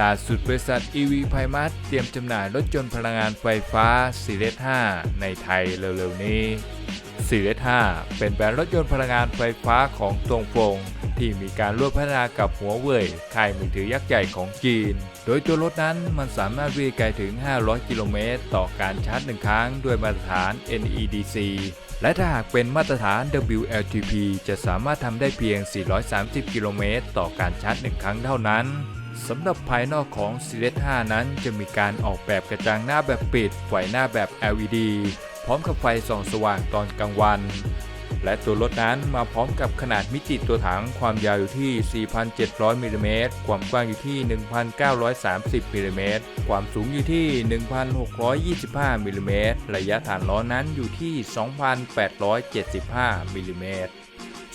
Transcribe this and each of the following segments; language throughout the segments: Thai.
ล่าสุดบริษัท EV p i m a s เตรียมจำหน่ายรถยนต์พลังงานไฟฟ้า Series 5ในไทยเร็วๆนี้ Series 5เป็นแบรนด์รถยนต์พลังงานไฟฟ้าของตรงฟงที่มีการร่วมพัฒนากับหัวเว่ยค่ายมือถือยักษ์ใหญ่ของจีน โดยตัวรถนั้นมันสามารถวิ่งไกลถึง 500 กิโลเมตร ต่อการชาร์จหนึ่งครั้งด้วยมาตรฐาน NEDC และถ้าหากเป็นมาตรฐาน WLTP จะสามารถทำได้เพียง 430 กิโลเมตร ต่อการชาร์จหนึ่งครั้งเท่านั้น สำหรับภายนอกของ Series 5นั้นจะมีการออกแบบกระจังหน้าแบบปิด ไฟหน้าแบบ LED พร้อมกับไฟส่องสว่างตอนกลางวัน และตัวรถนั้นมาพร้อมกับขนาดมิติตัวถังความยาวอยู่ที่ 4,700มิลลิเมตรความกว้างอยู่ที่ 1,930มิลลิเมตรความสูงอยู่ที่ 1,625มิลลิเมตรระยะฐานล้อนั้นอยู่ที่ 2,875มิลลิเมตร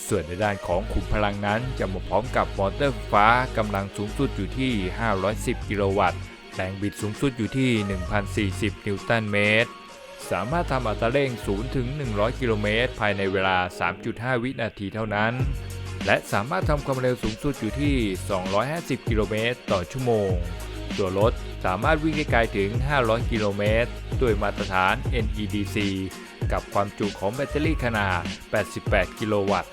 ส่วนในด้านของขุมพลังนั้นจะมาพร้อมกับมอเตอร์ไฟฟ้ากำลังสูงสุดอยู่ที่ 510 กิโลวัตต์ แรงบิดสูงสุดอยู่ที่ 1,040 นิวตันเมตร สามารถทำอัตราเร่ง 0 ถึง 100 กิโลเมตร ภายในเวลา 3.5 วินาทีเท่านั้น และสามารถทำความเร็วสูงสุดอยู่ที่ 250 กิโลเมตร ต่อชั่วโมง ตัวรถสามารถวิ่งได้ไกลถึง 500 กิโลเมตรด้วยมาตรฐาน NEDC กับความจุของแบตเตอรี่ขนาด 88 กิโลวัตต์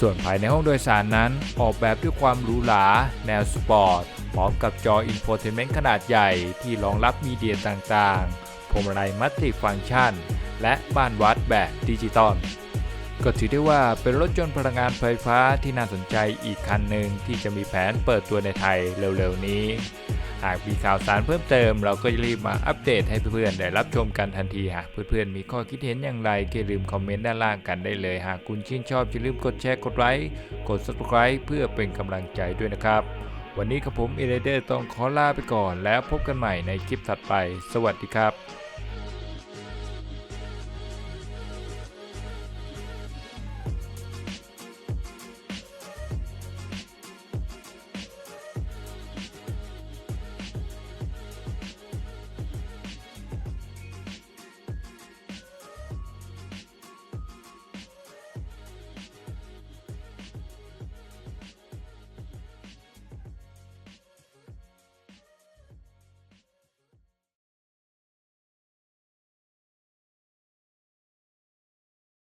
ส่วนภายในห้องโดยสารนั้น ออกแบบด้วยความหรูหรา แนวสปอร์ต พร้อมกับจออินโฟเทนเมนต์ขนาดใหญ่ที่รองรับมีเดียต่างๆพวงมาลัยมัลติฟังก์ชัน และบ้านวัดแบบดิจิตอลก็ถือได้ว่าเป็นรถยนต์พลังงานไฟฟ้าที่น่าสนใจอีกคันหนึ่งที่จะมีแผนเปิดตัวในไทยเร็วๆนี้ากมีข่าวสารเพิ่มเติม เราก็จะรีบมาอัปเดตให้เพื่อนๆได้รับชมกันทันทีหากเพื่อนๆมีข้อคิดเห็นอย่างไรก็อย่าลืมคอมเมนต์ด้านล่างกันได้เลย หากคุณชื่นชอบอย่าลืมกดแชร์กดไลค์กด subscribe เพื่อเป็นกำลังใจด้วยนะครับ วันนี้กับผมเอเดอร์ต้องขอลาไปก่อนแล้วพบกันใหม่ในคลิปถัดไป สวัสดีครับ